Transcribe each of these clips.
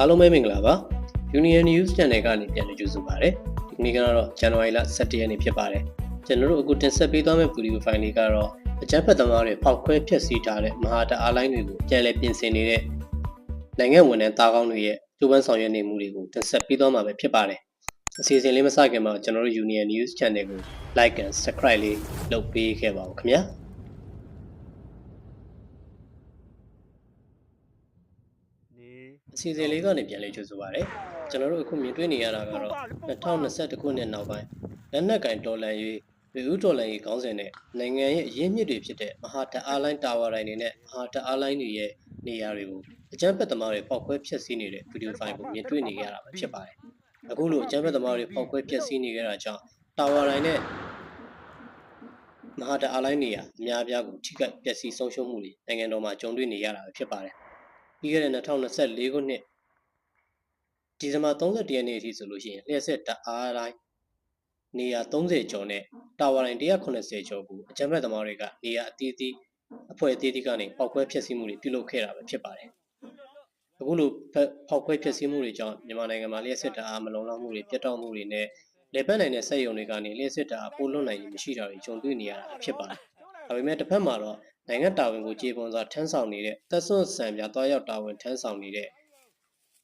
အားလုံးပဲမင်္ဂလာပါ Union News Channel ကနေပြန်လည်ကြိုဆိုပါရစေဒီကနေ့ကတော့ဇန်နဝါရီလ17ရက်နေ့ဖြစ်ပါတယ်ကျွန်တော်တို့အခုတင်ဆက်ပေးသွားမယ့်ဗီဒီယိုဖိုင်လေးကတော့အကြမ်းဖက်သမားတွေဖောက်ခွဲဖျက်ဆီးထားတဲ့မဟာတအားလိုင်းတွေကိုပြန်လည်ပြင်ဆင်နေတဲ့နိုင်ငံဝန်ထမ်းသားကောင်းတွေရဲ့ကျိုးပန်းဆောင်ရွက်နေမှုတွေကိုတင်ဆက်ပေးသွားမှာပဲဖြစ်ပါတယ်အစီအစဉ်လေးမစခင်မှာကျွန်တော်တို့ Union News Channel ကို Like and Subscribe လေးလုပ်ပေးခဲ့ပါဦးခင်ဗျာ အစီအစဉ်လေးကနေပြန်လေးကြိုဆိုပါရစေကျွန်တော်တို့အခုမြင်တွေ့နေရတာကတော့2021ခုနှစ်နောက်ပိုင်းလက်နက်ကင်ဒေါ်လာရေးပြည်ဦးဒေါ်လာရေးခေါင်းစဉ်နဲ့နိုင်ငံရဲ့အရင်းမြစ်တွေဖြစ်တဲ့မဟာတအားလိုင်းတာဝါတိုင်းတွေနဲ့မဟာတအားလိုင်းတွေရဲ့နေရာတွေကိုအကြမ်းဖက်သမားတွေပောက်ခွဲဖျက်ဆီးနေတဲ့ဗီဒီယိုဖိုင်ကိုမြင်တွေ့နေရတာပဲဖြစ်ပါတယ်အခုလိုအကြမ်းဖက်သမားတွေပောက်ခွဲဖျက်ဆီးနေကြတာကြောင့်တာဝါတိုင်းနဲ့မဟာတအားလိုင်းနေရာအများအပြားကိုထိခိုက်ပျက်စီးဆုံးရှုံးမှုတွေနိုင်ငံတော်မှာကြုံတွေ့နေရတာပဲဖြစ်ပါတယ် ပြီးခဲ့တဲ့2024ခုနှစ်ဒီဇင်ဘာ31ရက်နေ့အထိဆိုလို့ရှိရင်လျှက်စစ်တအားတိုင်းနေရာ30ကျော်နဲ့တာဝါတိုင်း180ကျော်ကိုအကြမ်းဖက်သမားတွေကနေရာအသီးသီးအဖွဲ့အသီးသီးကနေပောက်ကွဲဖျက်ဆီးမှုတွေပြုလုပ်ခဲ့တာပဲဖြစ်ပါတယ်။အခုလိုဖက်ဖောက်ခွဲဖျက်ဆီးမှုတွေကြောင့်မြန်မာနိုင်ငံမှာလျှက်စစ်တအားမလုံလောက်မှုတွေပြတ်တောက်မှုတွေနဲ့လေပတ်နိုင်တဲ့စက်ရုံတွေကနေလျှက်စစ်တအားပိုလွတ်နိုင်ခြင်းမရှိတာတွေကြုံတွေ့နေရတာဖြစ်ပါတယ်။ဒါပေမဲ့တစ်ဖက်မှာတော့ နိုင်ငံတာဝန်ကိုခြေပွန်စွာထမ်းဆောင်နေတဲ့သက်စွန့်ဆံပြသွားရောက်တာဝန်ထမ်းဆောင်နေတဲ့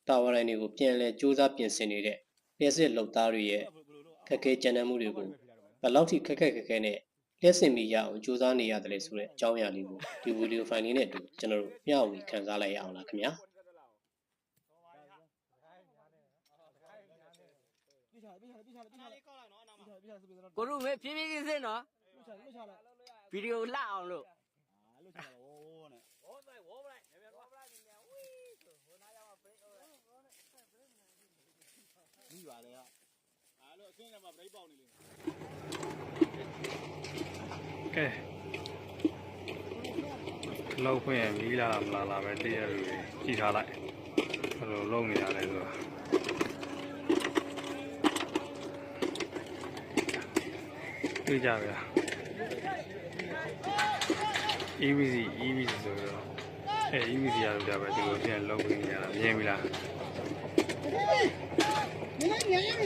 တာဝန်တိုင်းတွေကိုပြန်လည်စူးစမ်းပြင်ဆင်နေတဲ့လျှက်စစ်လုပ်သားတွေရဲ့ခက်ခဲကြမ်းတမ်းမှုတွေကိုဘယ်လောက်ထိခက်ခက်ခက်ခဲနဲ့လျှက်စင်မိရအောင်စူးစမ်းနေရတယ်လဲဆိုတဲ့အကြောင်းအရာလေးကိုဒီဗီဒီယိုဖိုင်လေးနဲ့အတူကျွန်တော်တို့မျှဝေခန်းစားလိုက်ရအောင်လားခင်ဗျာကိုရုမေဖြည်းဖြည်းချင်းစင်းနော်ဗီဒီယိုလှအောင်လို့ ကဲလောက်ခွင့်ရမီးလာမလာလာပဲတည့်ရလို့ကြည့်ထားလိုက်ဘယ်လိုလုပ်နေရလဲဆိုတော့တွေ့ကြဗျာ EVC EVC ဆိုတော့အဲ EVC ရလို့ကြပဲဒီလိုပြန်လုပ်နေရတာမြင်ပြီလား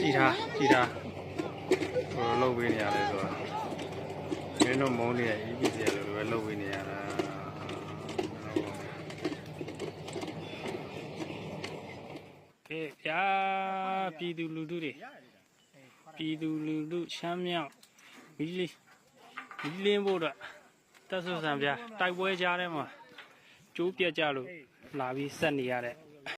ကြည့်ထားကြည့်ထားဘယ်လိုလုပ်ပေးနေရလဲဆိုတော့မင်းတို့မုန်းနေရ EPC ရလို့ပဲလုပ်ပေးနေရတာကဲဗျာပြည်သူလူထုတွေပြည်သူလူထုချမ်းမြောက်မီလီမီလင်းဖို့တော့ တက်ဆွဆန်ဗျာတိုက်ပွဲကြားထဲမှာကျိုးပြက်ကြလို့လာပြီးဆက်နေရတဲ့